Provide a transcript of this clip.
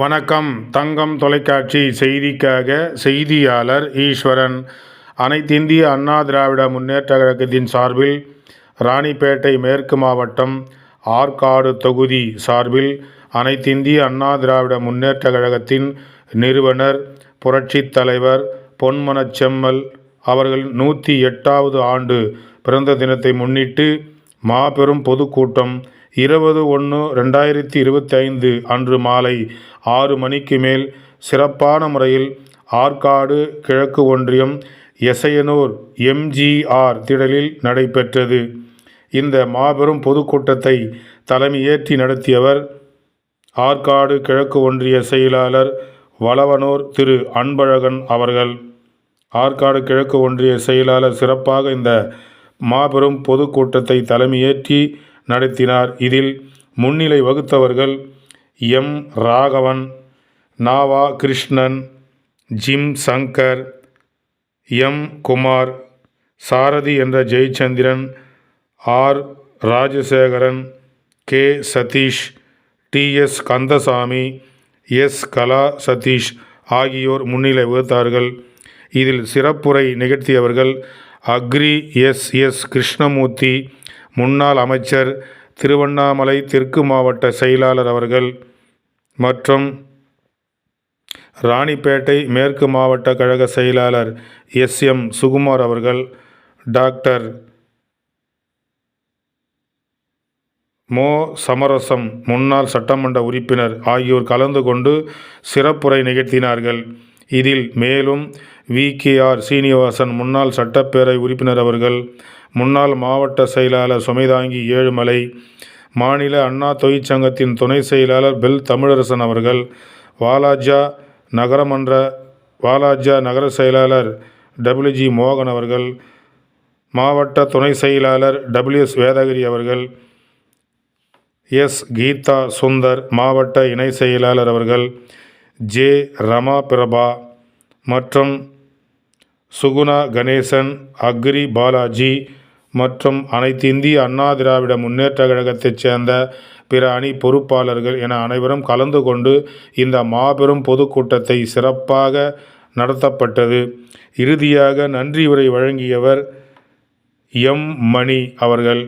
வணக்கம். தங்கம் தொலைக்காட்சி செய்திக்காக செய்தியாளர் ஈஸ்வரன். அனைத்திந்திய அண்ணா திராவிட முன்னேற்ற கழகத்தின் சார்பில் ராணிப்பேட்டை மேற்கு மாவட்டம் ஆற்காடு தொகுதி சார்பில் அனைத்திந்திய அண்ணா திராவிட முன்னேற்ற கழகத்தின் நிறுவனர் புரட்சித் தலைவர் பொன்மனச்செம்மல் அவர்கள் நூற்றி எட்டாவது ஆண்டு பிறந்த தினத்தை முன்னிட்டு மாபெரும் பொதுக்கூட்டம் இருபது ஒன்று ரெண்டாயிரத்தி இருபத்தி ஐந்து அன்று மாலை ஆறு மணிக்கு மேல் சிறப்பான முறையில் ஆற்காடு கிழக்கு ஒன்றியம் எசையனூர் எம்ஜிஆர் திடலில் நடைபெற்றது. இந்த மாபெரும் பொதுக்கூட்டத்தை தலைமையேற்றி நடத்தியவர் ஆற்காடு கிழக்கு ஒன்றிய செயலாளர் வளவனூர் திரு அன்பழகன் அவர்கள். ஆற்காடு கிழக்கு ஒன்றிய செயலாளர் சிறப்பாக இந்த மாபெரும் பொதுக்கூட்டத்தை தலைமையேற்றி நடத்தினார். இதில் முன்னிலை வகுத்தவர்கள் M. Raghavan Nava Krishnan Jim Shankar M. Kumar Sarathi என்ற Jayachandran R. Rajasekaran K. Satish T. S. Kandasamy S. Kala Satish ஆகியோர் முன்னிலை வகுத்தார்கள். இதில் சிறப்புரை நிகழ்த்தியவர்கள் அக்ரி எஸ். எஸ். கிருஷ்ணமூர்த்தி முன்னாள் அமைச்சர் திருவண்ணாமலை தெற்கு மாவட்ட செயலாளர் அவர்கள் மற்றும் ராணிப்பேட்டை மேற்கு மாவட்ட கழக செயலாளர் எஸ் எம் சுகுமார் அவர்கள் டாக்டர் மோ. சமரசம் முன்னாள் சட்டமன்ற உறுப்பினர் ஆகியோர் கலந்து கொண்டு சிறப்புரை நிகழ்த்தினார்கள். இதில் மேலும் வி கே ஆர் சீனிவாசன் முன்னாள் சட்டப்பேரவை உறுப்பினர் அவர்கள் முன்னாள் மாவட்ட செயலாளர் சுமைதாங்கி ஏழுமலை மாநில அண்ணா தொழிற்சங்கத்தின் துணை செயலாளர் பெல் தமிழரசன் அவர்கள் வாலாஜா நகரமன்ற வாலாஜா நகர செயலாளர் டபிள்யூஜி மோகன் அவர்கள் மாவட்ட துணை செயலாளர் டபிள்யூஎஸ் வேதகிரி அவர்கள் எஸ் கீதா சுந்தர் மாவட்ட இணை செயலாளர் அவர்கள் ஜே ரமா பிரபா மற்றும் சுகுணா கணேசன் அக்ரி பாலாஜி மற்றும் அனைத்து இந்திய அண்ணா திராவிட முன்னேற்ற கழகத்தைச் சேர்ந்த பிற அணி பொறுப்பாளர்கள் என அனைவரும் கலந்து கொண்டு இந்த மாபெரும் பொதுக்கூட்டத்தை சிறப்பாக நடத்தப்பட்டது. இறுதியாக நன்றி உரை வழங்கியவர் எம். மணி அவர்கள்.